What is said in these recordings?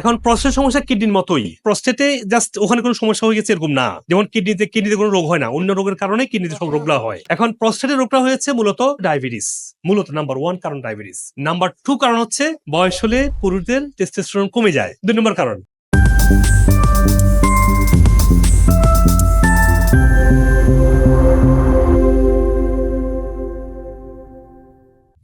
এখন প্রস্টেট সমস্যা কিডনির মতোই। প্রস্টেটে জাস্ট ওখানে কোনো সমস্যা হয়ে গেছে এরকম না। যেমন কিডনিতে কিডনিতে কোনো রোগ হয় না। অন্য রোগের কারণে কিডনিতে সব রোগগুলো হয়। এখন প্রস্টেটের রোগটা হয়েছে মূলত ডায়াবেটিস। মূলত নাম্বার ওয়ান কারণ ডায়াবেটিস। নাম্বার টু কারণ হচ্ছে বয়স হলে পুরুষদের টেস্টোস্টেরন কমে যায়। দুই নম্বর কারণ।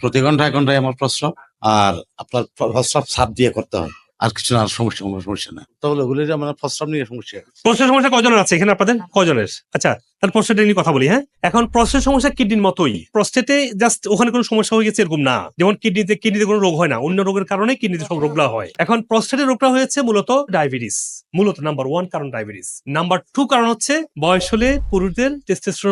প্রতি ঘন্টায় ঘন্টায় আমার প্রস্রাব আর আপনার প্রস্রাব সাপ দিয়ে করতে হয়। আর কিছু না আর সমস্যা কোনো সমস্যা না। তাহলে ওগুলো যে আমার প্রস্রাব নিয়ে সমস্যা প্রশ্ন সমস্যা কজনের আছে? এখানে আপনাদের কজনের আচ্ছা নিয়ে কথা বলি হ্যাঁ? এখন প্রস্টেট সমস্যা কিডনির মতোই। প্রস্টেটে জাস্ট ওখানে কোনো সমস্যা হয়ে গেছে এরকম না। যেমন কিডনিতে কিডনিতে কোনো রোগ হয় না। অন্য রোগের কারণে কিডনিতে সব হয়। এখন প্রস্টেটের রোগটা হয়েছে মূলত ডায়াবেটিস মূলত নাম্বার ওয়ান কারণ ডায়াবেটিস নাম্বার টু কারণ হচ্ছে বয়স হলে পুরুষদের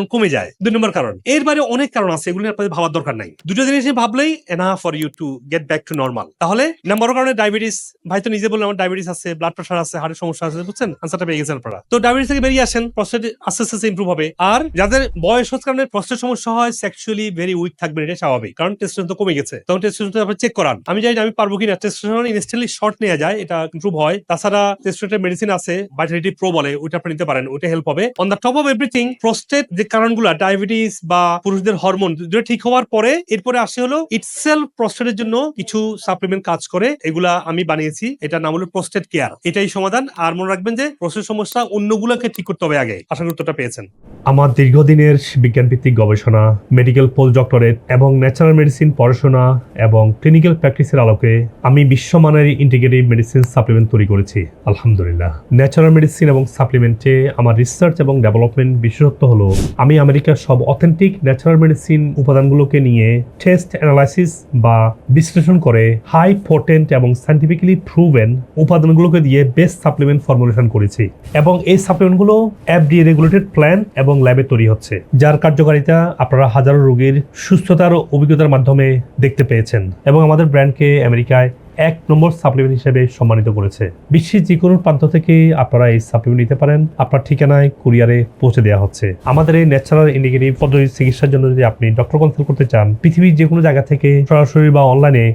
কমে যায়। দুই নম্বর কারণ, এর বাইরে অনেক কারণ আছে, এগুলো আপনাদের ভাবার দরকার নাই। দুটো জিনিস ভাবলেই enough for you to get back to normal তাহলে নাম্বার কারণে ডায়াবেটিস ভাই তো নিজে বললেন আমার ডায়াবেটিস আছে ব্লাড প্রেশার আছে হার্টের সমস্যা আছে, বুঝছেন? আনসারটা পেয়ে গেছেন আপনারা। তো ডায়াবেটিস থেকে বেরিয়ে আসেন প্রস্টেট আস্তে আস্তে ইমপ্রুভ হবে। আর যাদের বয়স হচ্ছে কারণে প্রস্টেট সমস্যা হয় সেক্সুয়ালি ভেরি উইক থাকবেন, এটা স্বাভাবিক। কারণ টেস্টোস্টেরন তো কমে গেছে। তখন টেস্টোস্টেরন আপনি চেক করান। আমি জানি আমি পারব কিনা। টেস্টোস্টেরন ইনস্ট্যান্টলি শর্ট নেওয়া যায়, এটা ইমপ্রুভ হয়। তাছাড়া টেস্টোস্টেরন মেডিসিন আছে ভাইটালিটি প্রো বলে, ওইটা আপনি নিতে পারেন, ওইটা হেল্প হবে। On the top of everything prostate যে কারণগুলো ডায়াবেটিস বা পুরুষদের হরমোন দুটো ঠিক হওয়ার পরে, এরপরে আসে হলো ইটসেলফ প্রস্টেটের জন্য কিছু সাপ্লিমেন্ট কাজ করে। এগুলা আমি বানিয়েছি, এটার নাম হলো প্রস্টেট কেয়ার এটাই সমাধান। আর মনে রাখবেন যে প্রস্টেট সমস্যা অন্যগুলোকে ঠিক করতে হবে আগে। আশা করি পেয়েছেন। আমার দীর্ঘদিনের বিজ্ঞানভিত্তিক গবেষণা মেডিকেল পোস্ট ডক্টরেট এবং ন্যাচারাল মেডিসিন পড়াশোনা এবং ক্লিনিক্যাল প্র্যাকটিসের আলোকে আমি বিশ্বমানের ইন্টিগ্রেটিভ মেডিসিন সাপ্লিমেন্ট তৈরি করেছি, আলহামদুলিল্লাহ। ন্যাচারাল মেডিসিন এবং সাপ্লিমেন্টে আমার রিসার্চ এবং ডেভেলপমেন্ট বিশেষত্ব হলো, আমি আমেরিকার সব অথেন্টিক ন্যাচারাল মেডিসিন উপাদানগুলোকে নিয়ে টেস্ট অ্যানালাইসিস বা বিশ্লেষণ করে হাই পোটেন্ট এবং সাইন্টিফিক্যালি প্রুভেন উপাদানগুলোকে দিয়ে বেস্ট সাপ্লিমেন্ট ফর্মুলেশন করেছি। এবং এই সাপ্লিমেন্টগুলো এফডিএ রেগুলেটেড প্ল্যান এবং ল্যাবে তৈরি হচ্ছে। যার কার্যকারিতা আপনারা হাজারো রোগীর সুস্থতার অভিজ্ঞতার মাধ্যমে দেখতে পেয়েছেন এবং আমাদের ব্র্যান্ডকে আমেরিকায় এক নম্বর সাপ্লিমেন্ট হিসেবে সম্মানিত করেছে। বিশ্বের যে কোনো প্রান্ত থেকে আপনারা এই সাপ্লিমেন্ট নিতে পারেন। আপনার ঠিকানায় কুরিয়ারে পৌঁছে দেওয়া হচ্ছে। আমাদের এই ন্যাচারাল ইন্ডিকেটিভ পদ্ধতি চিকিৎসার জন্য যদি আপনি ডক্টর কনসাল্ট করতে চান, পৃথিবীর যে কোনো জায়গা থেকে সরাসরি বা অনলাইনে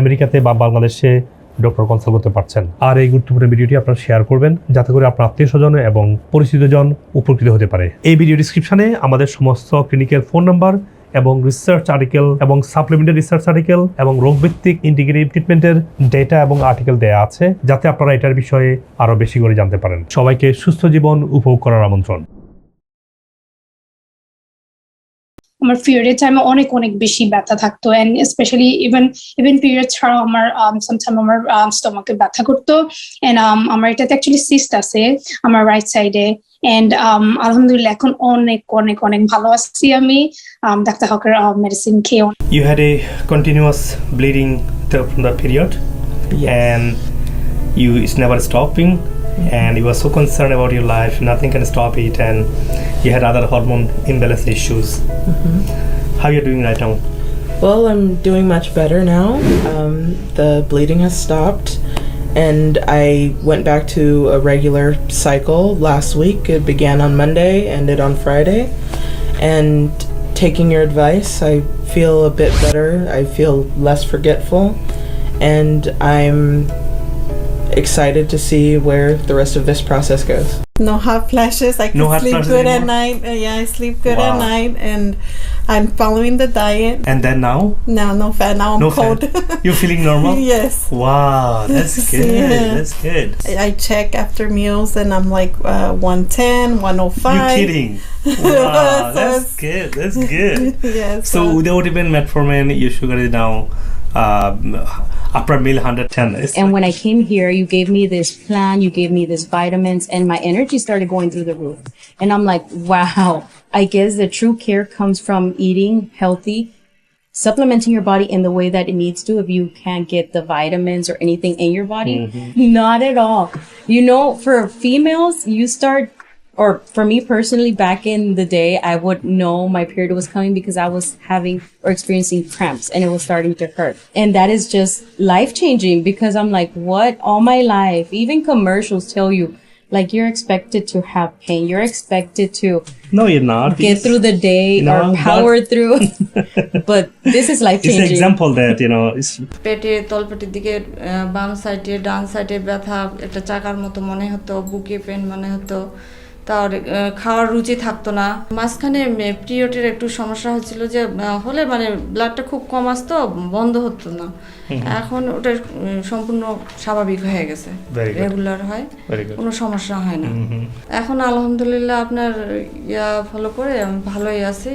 আমেরিকাতে বা বাংলাদেশে ডক্টর কনসাল্ট করতে পারছেন। আর এই গুরুত্বপূর্ণ ভিডিওটি আপনারা শেয়ার করবেন, যাতে করে আপনার আত্মীয় স্বজন এবং পরিচিতজন উপকৃত হতে পারে। এই ভিডিও ডিসক্রিপশনে আমাদের সমস্ত ক্লিনিকের ফোন নাম্বার এবং রিসার্চ আর্টিকেল এবং সাপ্লিমেন্টারি রিসার্চ আর্টিকেল এবং রোগ রোগভিত্তিক ইন্টিগ্রেটিভ ট্রিটমেন্টের ডেটা এবং আর্টিকেল দেওয়া আছে, যাতে আপনারা এটার বিষয়ে আরও বেশি করে জানতে পারেন। সবাইকে সুস্থ জীবন উপভোগ করার আমন্ত্রণ। আমার পিরিয়ডের টাইমে অনেক অনেক বেশি ব্যথা থাকতো and specially even even period ছাড়াও আমার সামটাইম আমার স্টমাকে ব্যথা করতো এন্ড আমার এটাতে অ্যাকচুয়ালি সিস্ট আছে আমার রাইট সাইডে এন্ড আলহামদুলিল্লাহ এখন অনেক অনেক অনেক ভালো আছি আমি। Um, ডাক্তার হকের মেডিসিন খেয়ে You had a continuous bleeding the period? And you it's never stopping? And you were so concerned about your life nothing can stop it and you had other hormone imbalance issues how are you doing right now Well, I'm doing much better now. Um, the bleeding has stopped, and I went back to a regular cycle last week. It began on Monday, ended on Friday. And taking your advice, I feel a bit better. I feel less forgetful, and I'm excited to see where the rest of this process goes. No hot flashes. I can No hot sleep flashes good at night. Uh, yeah, I sleep good Wow. at night, and I'm following the diet. and then now No, no fat. Now I'm no cold. fat you're feeling normal yes. wow that's good Yeah. that's good I I check after meals, and I'm like uh, 110, 105. you're kidding wow So that's good that's good yes. So without even metformin, your sugar is now um, upper mill 110. And like- when I came here, you gave me this plan, you gave me this vitamins, and my energy started going through the roof. And I'm like, wow, I guess the true care comes from eating healthy, supplementing your body in the way that it needs to. If you can't get the vitamins or anything in your body, mm-hmm. not at all. You know, for females, you start or for me personally, back in the day, I would know my period was coming because I was having or experiencing cramps and it was starting to hurt. And that is just life changing because I'm like, what? All my life, even commercials tell you, Like you're expected to have pain. You're expected to No, you're not. get through the day No, or but- power through. but this is life It's an changing. example that, you know, it's পেটে তলপেটের দিকে আহ, বাম সাইডে ডান সাইডে ব্যথা একটা চাকার মতো মনে হতো বুকে পেন মনে হতো তার খাওয়ার রুচি থাকতো না। মাঝখানে পিরিয়ডের একটু সমস্যা হচ্ছিল যে হলে মানে ব্লাডটা খুব কম আসতো বন্ধ হতো না। এখন ওটা সম্পূর্ণ স্বাভাবিক হয়ে গেছে। রেগুলার হয় কোনো সমস্যা হয় না। এখন আলহামদুলিল্লাহ আপনার ইয়া ফলো করে আমি ভালোই আছি।